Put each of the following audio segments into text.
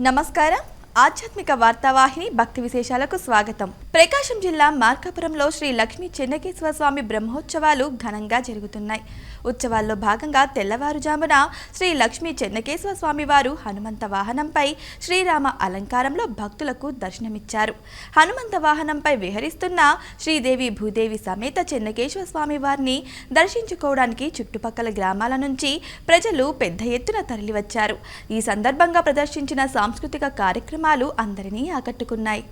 నమస్కారం ఆధ్యాత్మిక వార్తావాహిని భక్తి విశేషాలకు స్వాగతం. ప్రకాశం జిల్లా మార్కాపురంలో శ్రీ లక్ష్మీ చెన్నకేశ్వర స్వామి బ్రహ్మోత్సవాలు ఘనంగా జరుగుతున్నాయి. ఉత్సవాల్లో భాగంగా తెల్లవారుజామున శ్రీ లక్ష్మీ చెన్నకేశ్వర స్వామి వారు హనుమంత వాహనంపై శ్రీరామ అలంకారంలో భక్తులకు దర్శనమిచ్చారు. హనుమంత వాహనంపై విహరిస్తున్న శ్రీదేవి భూదేవి సమేత చెన్నకేశ్వర స్వామి వారిని దర్శించుకోవడానికి చుట్టుపక్కల గ్రామాల నుంచి ప్రజలు పెద్ద ఎత్తున తరలివచ్చారు. ఈ సందర్భంగా ప్రదర్శించిన సాంస్కృతిక కార్యక్రమం సినిమాలు అందరినీ ఆకట్టుకున్నాయి.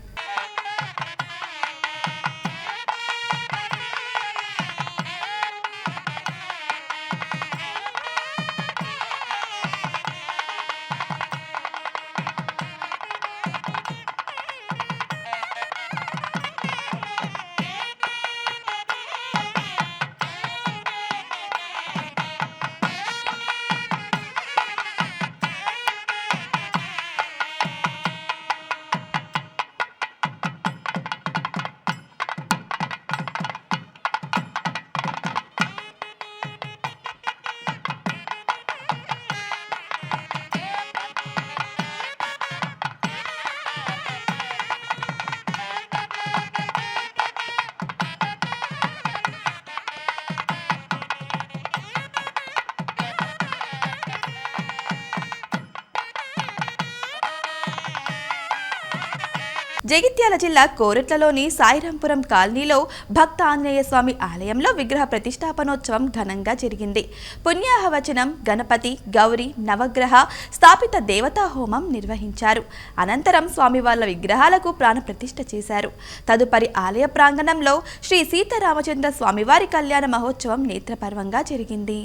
జగిత్యాల జిల్లా కోరెట్లలోని సాయిరాంపురం కాలనీలో భక్త ఆంజనేయ స్వామి ఆలయంలో విగ్రహ ప్రతిష్టాపనోత్సవం ఘనంగా జరిగింది. పుణ్యాహవచనం గణపతి గౌరి నవగ్రహ స్థాపిత దేవతా హోమం నిర్వహించారు. అనంతరం స్వామి వాళ్ళ విగ్రహాలకు ప్రాణప్రతిష్ఠ చేశారు. తదుపరి ఆలయ ప్రాంగణంలో శ్రీ సీతారామచంద్ర స్వామివారి కళ్యాణ మహోత్సవం నేత్రపర్వంగా జరిగింది.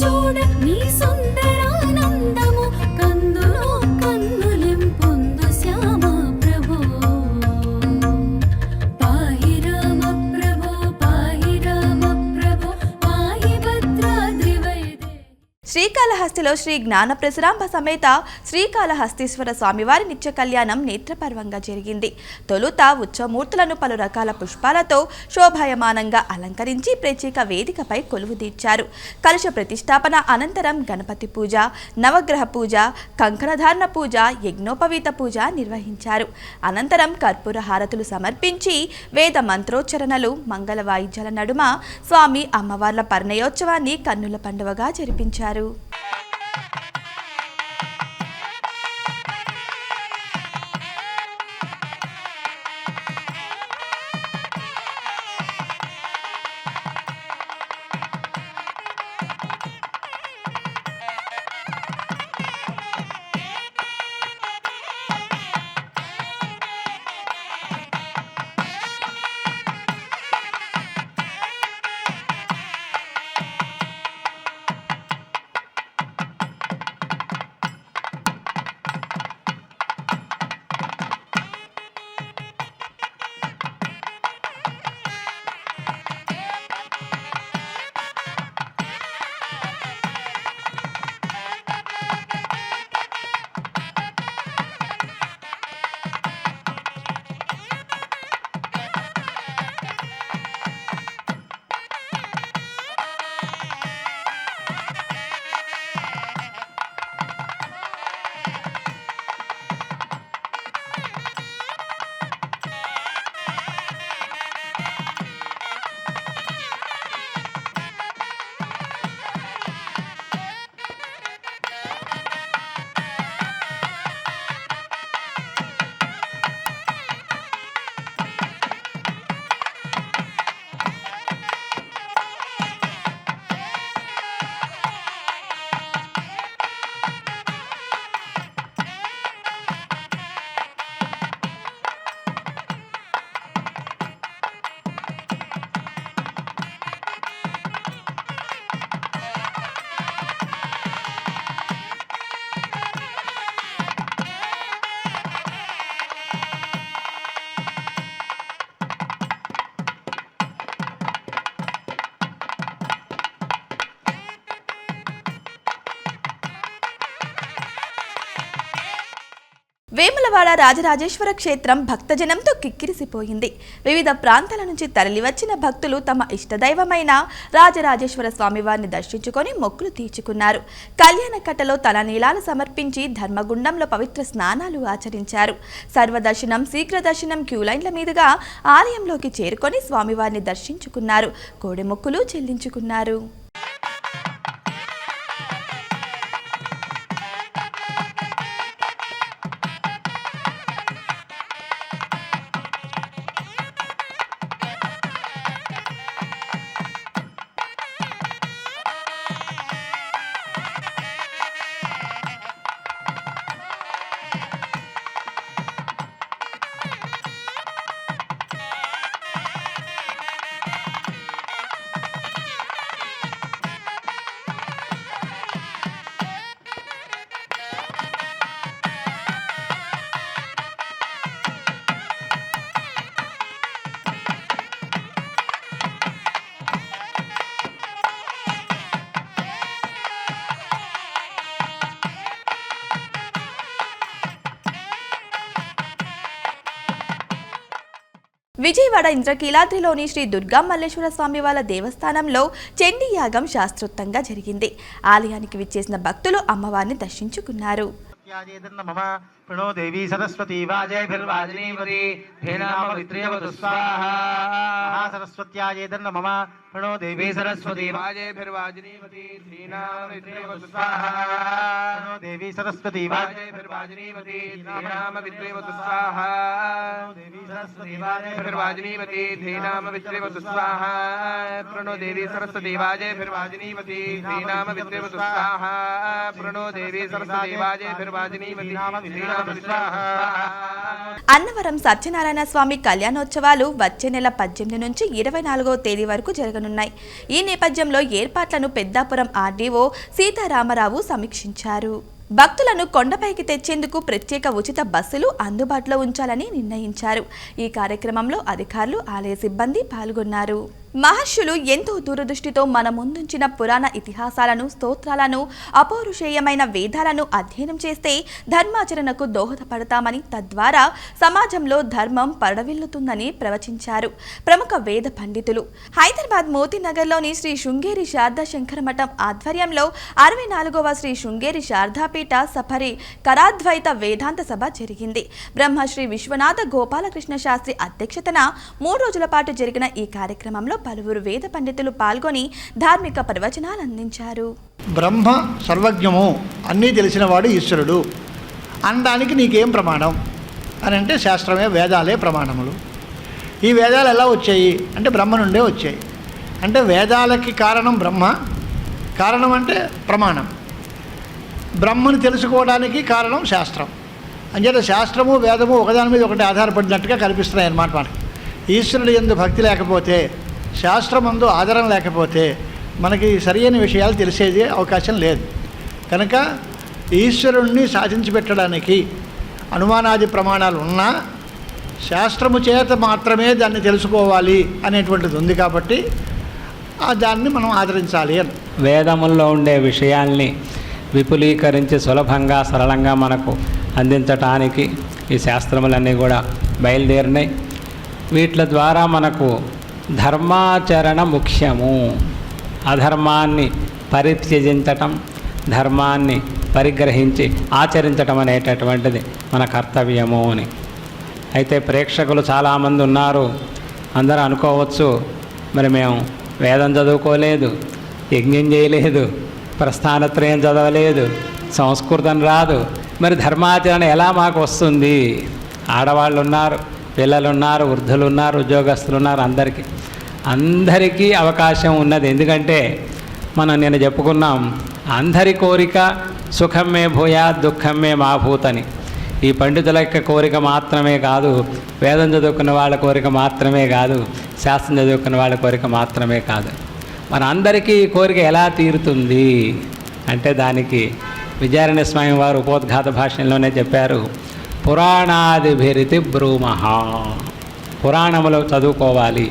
நெஞ்சோடு நீ சொந்தரா శ్రీకాళహస్తిలో శ్రీ జ్ఞాన ప్రసురాంబ సమేత శ్రీకాళహస్తీశ్వర స్వామివారి నిత్య కళ్యాణం నేత్రపర్వంగా జరిగింది. తొలుత ఉత్సవమూర్తులను పలు రకాల పుష్పాలతో శోభాయమానంగా అలంకరించి ప్రత్యేక వేదికపై కొలువుదీర్చారు కలుష ప్రతిష్టాపన అనంతరం గణపతి పూజ నవగ్రహ పూజ కంకణధారణ పూజ యజ్ఞోపవీత పూజ నిర్వహించారు. అనంతరం కర్పూర హారతులు సమర్పించి వేద మంత్రోచ్చరణలు మంగళ వాయిద్యాల నడుమ స్వామి అమ్మవార్ల పర్ణయోత్సవాన్ని కన్నుల పండువగా జరిపించారు. Yay! వేములవాడ రాజరాజేశ్వర క్షేత్రం భక్తజనంతో కిక్కిరిసిపోయింది. వివిధ ప్రాంతాల నుంచి తరలివచ్చిన భక్తులు తమ ఇష్టదైవమైన రాజరాజేశ్వర స్వామివారిని దర్శించుకొని మొక్కులు తీర్చుకున్నారు. కళ్యాణకట్టలో తల నీలాలు సమర్పించి ధర్మగుండంలో పవిత్ర స్నానాలు ఆచరించారు. సర్వదర్శనం శీఘ్ర దర్శనం క్యూలైన్ల మీదుగా ఆలయంలోకి చేరుకొని స్వామివారిని దర్శించుకున్నారు. కోడి మొక్కులు చెల్లించుకున్నారు. విజయవాడ ఇంద్రకీలాద్రిలోని శ్రీ దుర్గా మల్లేశ్వర స్వామి వాళ్ళ దేవస్థానంలో చండీ యాగం శాస్త్రోక్తంగా జరిగింది. ఆలయానికి విచ్చేసిన భక్తులు అమ్మవారిని దర్శించుకున్నారు. प्रणो देवी सरस्वती वाजयभिर्वाजिनीपति धेनामवित्रियवतु स्वाहा। सरस्वत्याये दन्न मम। प्रणो देवी सरस्वती वाजयभिर्वाजिनीपति धीनामवित्रियवतु प्रणो देवी सरस्वती वाजयभिर्वाजिनीपति धीनामवित्रियवतु देवी सरस्वती प्रणो देवी सरस्वती वाजयभिर्वाजिनीपति प्रणो देवी सरस्वती वाजयभिर्वाजिनीपति అన్నవరం సత్యనారాయణ స్వామి కళ్యాణోత్సవాలు వచ్చే నెల పద్దెనిమిది నుంచి ఇరవై నాలుగో తేదీ వరకు జరగనున్నాయి. ఈ నేపథ్యంలో ఏర్పాట్లను పెద్దాపురం ఆర్డీఓ సీతారామరావు సమీక్షించారు. భక్తులను కొండపైకి తెచ్చేందుకు ప్రత్యేక ఉచిత బస్సులు అందుబాటులో ఉంచాలని నిర్ణయించారు. ఈ కార్యక్రమంలో అధికారులు ఆలయ సిబ్బంది పాల్గొన్నారు. మహర్షులు ఎంతో దూరదృష్టితో మన ముందుంచిన పురాణ ఇతిహాసాలను స్తోత్రాలను అపౌరుషేయమైన వేదాలను అధ్యయనం చేస్తే ధర్మాచరణకు దోహదపడతామని తద్వారా సమాజంలో ధర్మం పడవిల్లుతుందని ప్రవచించారు ప్రముఖ వేద పండితులు. హైదరాబాద్ మోతీనగర్లోని శ్రీ శృంగేరి శారదా శంకర మఠం ఆధ్వర్యంలో అరవై నాలుగవ శ్రీ శృంగేరి శారదాపీఠ సఫరి కరాద్వైత వేదాంత సభ జరిగింది. బ్రహ్మశ్రీ విశ్వనాథ గోపాలకృష్ణ శాస్త్రి అధ్యక్షతన మూడు రోజుల పాటు జరిగిన ఈ కార్యక్రమంలో పలువురు వేద పండితులు పాల్గొని ధార్మిక ప్రవచనాలు అందించారు. బ్రహ్మ సర్వజ్ఞము అన్నీ తెలిసినవాడు ఈశ్వరుడు. అనడానికి నీకేం ప్రమాణం? అని అంటే శాస్త్రమే వేదాలే ప్రమాణములు. ఈ వేదాలు ఎలా వచ్చాయి? అంటే బ్రహ్మ నుండే వచ్చాయి. అంటే వేదాలకి కారణం బ్రహ్మ. కారణం అంటే ప్రమాణం. బ్రహ్మను తెలుసుకోవడానికి కారణం శాస్త్రం. అంచేత శాస్త్రము వేదము ఒకదాని మీద ఒకటి ఆధారపడినట్టుగా కనిపిస్తున్నాయి అన్నమాట మనకి. ఈశ్వరుడు ఎందు భక్తి లేకపోతే శాస్త్రమందు ఆదరణ లేకపోతే మనకి సరియైన విషయాలు తెలిసేది అవకాశం లేదు. కనుక ఈశ్వరుణ్ణి సాధించి పెట్టడానికి అనుమానాది ప్రమాణాలు ఉన్నా శాస్త్రము చేత మాత్రమే దాన్ని తెలుసుకోవాలి అనేటువంటిది ఉంది కాబట్టి ఆ దాన్ని మనం ఆదరించాలి అని. వేదముల్లో ఉండే విషయాల్ని విపులీకరించి సులభంగా సరళంగా మనకు అందించటానికి ఈ శాస్త్రములన్నీ కూడా బయలుదేరినాయి. వీటి ద్వారా మనకు ధర్మాచరణ ముఖ్యము. అధర్మాన్ని పరిత్యజించటం ధర్మాన్ని పరిగ్రహించి ఆచరించటం అనేటటువంటిది మన కర్తవ్యము అని. అయితే ప్రేక్షకులు చాలామంది ఉన్నారు. అందరూ అనుకోవచ్చు మరి మేము వేదం చదువుకోలేదు యజ్ఞం చేయలేదు ప్రస్థానత్రయం చదవలేదు సంస్కృతం రాదు మరి ధర్మాచరణ ఎలా మాకు వస్తుంది? ఆడవాళ్ళు ఉన్నారు. పిల్లలున్నారు వృద్ధులున్నారు వృద్ధులు ఉన్నారు ఉద్యోగస్తులు ఉన్నారు అందరికీ. అందరికీ అవకాశం ఉన్నది. ఎందుకంటే మనం నేను చెప్పుకున్నాం అందరి కోరిక సుఖమే భూయా దుఃఖమే మాభూతని ఈ పండితుల యొక్క కోరిక మాత్రమే కాదు వేదం చదువుకున్న వాళ్ళ కోరిక మాత్రమే కాదు శాస్త్రం చదువుకున్న వాళ్ళ కోరిక మాత్రమే కాదు. మన అందరికీ ఈ కోరిక ఎలా తీరుతుంది? అంటే దానికి విద్యారణ్య స్వామి వారు ఉపోద్ఘాత భాషలోనే చెప్పారు పురాణాదిభిరితి బ్రూమ పురాణములు చదువుకోవాలి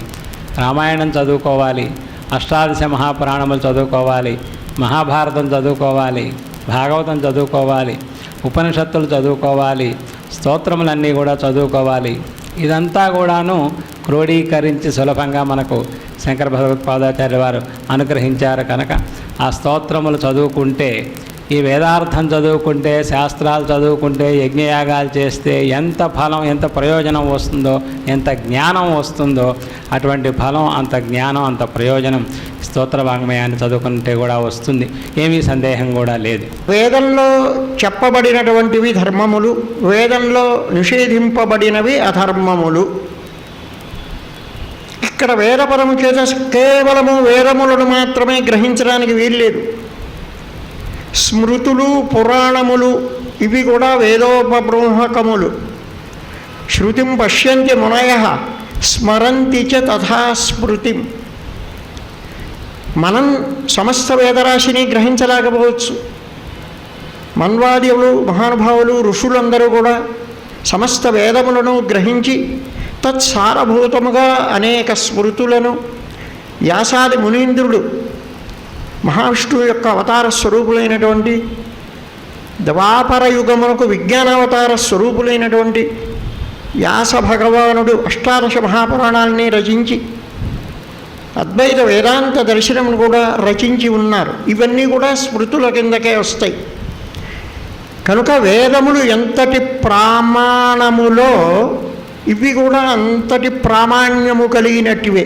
రామాయణం చదువుకోవాలి అష్టాదశ మహాపురాణములు చదువుకోవాలి మహాభారతం చదువుకోవాలి భాగవతం చదువుకోవాలి ఉపనిషత్తులు చదువుకోవాలి స్తోత్రములన్నీ కూడా చదువుకోవాలి. ఇదంతా కూడాను క్రోడీకరించి సులభంగా మనకు శంకర భగవత్పాదాచార్య వారు అనుగ్రహించారు కనుక ఆ స్తోత్రములు చదువుకుంటే ఈ వేదార్థం చదువుకుంటే శాస్త్రాలు చదువుకుంటే యజ్ఞయాగాలు చేస్తే ఎంత ఫలం ఎంత ప్రయోజనం వస్తుందో ఎంత జ్ఞానం వస్తుందో అటువంటి ఫలం అంత జ్ఞానం అంత ప్రయోజనం స్తోత్ర వాంగ్మయాన్ని చదువుకుంటే కూడా వస్తుంది. ఏమీ సందేహం కూడా లేదు. వేదంలో చెప్పబడినటువంటివి ధర్మములు వేదంలో నిషేధింపబడినవి అధర్మములు. ఇక్కడ వేదపరము చేత కేవలము వేదములను మాత్రమే గ్రహించడానికి వీల్లేదు. స్మృతులు పురాణములు ఇవి కూడా వేదోపబ్రహ్మకములు. శృతిం పశ్యంతి మునయ స్మరంతి చ తథా స్మృతిం. మనం సమస్త వేదరాశిని గ్రహించలేకపోవచ్చు. మన్వాద్యులు మహానుభావులు ఋషులందరూ కూడా సమస్త వేదములను గ్రహించి తత్సారభూతముగా అనేక స్మృతులను యాసాది మునీంద్రుడు మహావిష్ణువు యొక్క అవతార స్వరూపులైనటువంటి ద్వాపర యుగమునకు విజ్ఞానావతార స్వరూపులైనటువంటి వ్యాస భగవానుడు అష్టాదశ మహాపురాణాలని రచించి అద్వైత వేదాంత దర్శనమును కూడా రచించి ఉన్నారు. ఇవన్నీ కూడా స్మృతుల కిందకే వస్తాయి. కనుక వేదములు ఎంతటి ప్రామాణములో ఇవి కూడా అంతటి ప్రామాణ్యము కలిగినటివే